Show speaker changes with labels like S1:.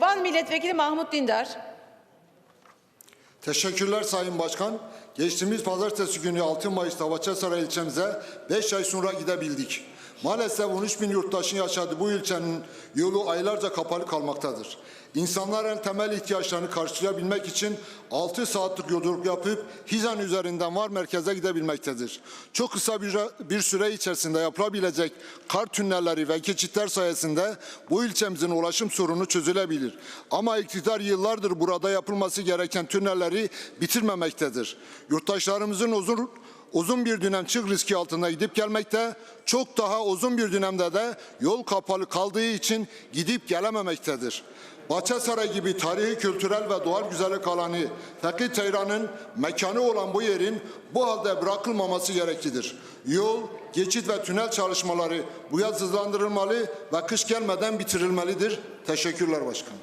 S1: Van Milletvekili Mahmut Dindar.
S2: Teşekkürler Sayın Başkan. Geçtiğimiz pazartesi günü 6 Mayıs'ta Bahçesaray ilçemize 5 ay sonra gidebildik. Maalesef 13 bin yurttaşın yaşadığı bu ilçenin yolu aylarca kapalı kalmaktadır. İnsanlar en temel ihtiyaçlarını karşılayabilmek için 6 saatlik yolculuk yapıp Hizan üzerinden var merkeze gidebilmektedir. Çok kısa bir, süre içerisinde yapılabilecek kar tünelleri ve geçitler sayesinde bu ilçemizin ulaşım sorunu çözülebilir. Ama iktidar yıllardır burada yapılması gereken tünelleri bitirmemektedir. Yurttaşlarımızın uzun uzun bir dönem çık riski altında gidip gelmekte, çok daha uzun bir dönemde de yol kapalı kaldığı için gidip gelememektedir. Bahçesaray gibi tarihi, kültürel ve doğal güzellik alanı Fakir Teyran'ın mekanı olan bu yerin bu halde bırakılmaması gereklidir. Yol, geçit ve tünel çalışmaları bu yaz hızlandırılmalı ve kış gelmeden bitirilmelidir. Teşekkürler başkanım.